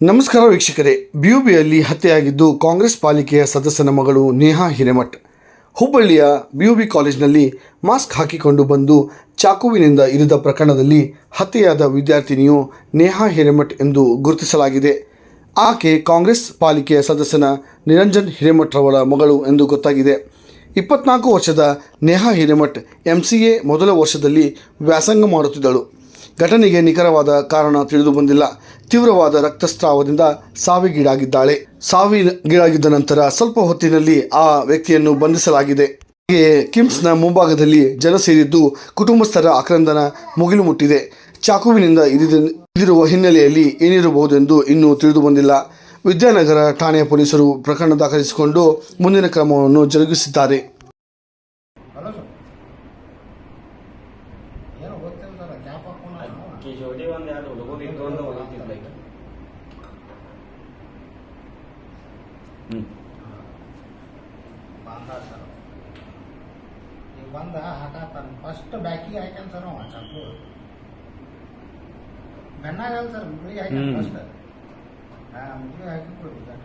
ನಮಸ್ಕಾರ ವೀಕ್ಷಕರೇ. ಬಿಯುಬಿಯಲ್ಲಿ ಹತ್ಯೆಯಾಗಿದ್ದು ಕಾಂಗ್ರೆಸ್ ಪಾಲಿಕೆಯ ಸದಸ್ಯನ ಮಗಳು ನೇಹಾ ಹಿರೇಮಠ್. ಹುಬ್ಬಳ್ಳಿಯ ಬಿಯುಬಿ ಕಾಲೇಜಿನಲ್ಲಿ ಮಾಸ್ಕ್ ಹಾಕಿಕೊಂಡು ಬಂದು ಚಾಕುವಿನಿಂದ ಇರಿದ ಪ್ರಕರಣದಲ್ಲಿ ಹತ್ಯೆಯಾದ ವಿದ್ಯಾರ್ಥಿನಿಯು ನೇಹಾ ಹಿರೇಮಠ್ ಎಂದು ಗುರುತಿಸಲಾಗಿದೆ. ಆಕೆ ಕಾಂಗ್ರೆಸ್ ಪಾಲಿಕೆಯ ಸದಸ್ಯನ ನಿರಂಜನ್ ಹಿರೇಮಠ್ರವರ ಮಗಳು ಎಂದು ಗೊತ್ತಾಗಿದೆ. ಇಪ್ಪತ್ನಾಲ್ಕು ವರ್ಷದ Neha Hiremath M C A ಮೊದಲ ವರ್ಷದಲ್ಲಿ ವ್ಯಾಸಂಗ ಮಾಡುತ್ತಿದ್ದಳು. ಘಟನೆಗೆ ನಿಖರವಾದ ಕಾರಣ ತಿಳಿದು ಬಂದಿಲ್ಲ. ತೀವ್ರವಾದ ರಕ್ತಸ್ರಾವದಿಂದ ಸಾವಿಗೀಡಾಗಿದ್ದಾಳೆ. ಸಾವಿಗೀಡಾಗಿದ್ದ ನಂತರ ಸ್ವಲ್ಪ ಹೊತ್ತಿನಲ್ಲಿ ಆ ವ್ಯಕ್ತಿಯನ್ನು ಬಂಧಿಸಲಾಗಿದೆ. ಕಿಮ್ಸ್ನ ಮುಂಭಾಗದಲ್ಲಿ ಜನ ಸೇರಿದ್ದು ಕುಟುಂಬಸ್ಥರ ಆಕ್ರಂದನ ಮುಗಿಲು ಮುಟ್ಟಿದೆ ಚಾಕುವಿನಿಂದ ಇದಿರುವ ಹಿನ್ನೆಲೆಯಲ್ಲಿ ಏನಿರಬಹುದೆಂದು ಇನ್ನೂ ತಿಳಿದು ಬಂದಿಲ್ಲ. ವಿದ್ಯಾನಗರ ಠಾಣೆಯ ಪೊಲೀಸರು ಪ್ರಕರಣ ದಾಖಲಿಸಿಕೊಂಡು ಮುಂದಿನ ಕ್ರಮವನ್ನು ಜರುಗಿಸಿದ್ದಾರೆ. Kishore on that Ulugodi don't know what it is like. Hmm. Banda sir. You banda hakatan. First backy I can sir on Chapur. Benagal sir, Mudri I can first. Ah, Mudri I can put that.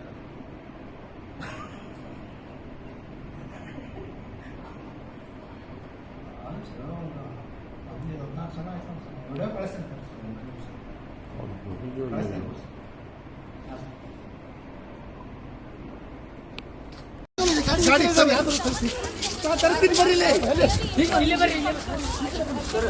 I'm sure. I'm sure. ಅಲ್ಲ sir ಹದಿನೈದು ಹದಿನಾಲ್ಕು ಸಲ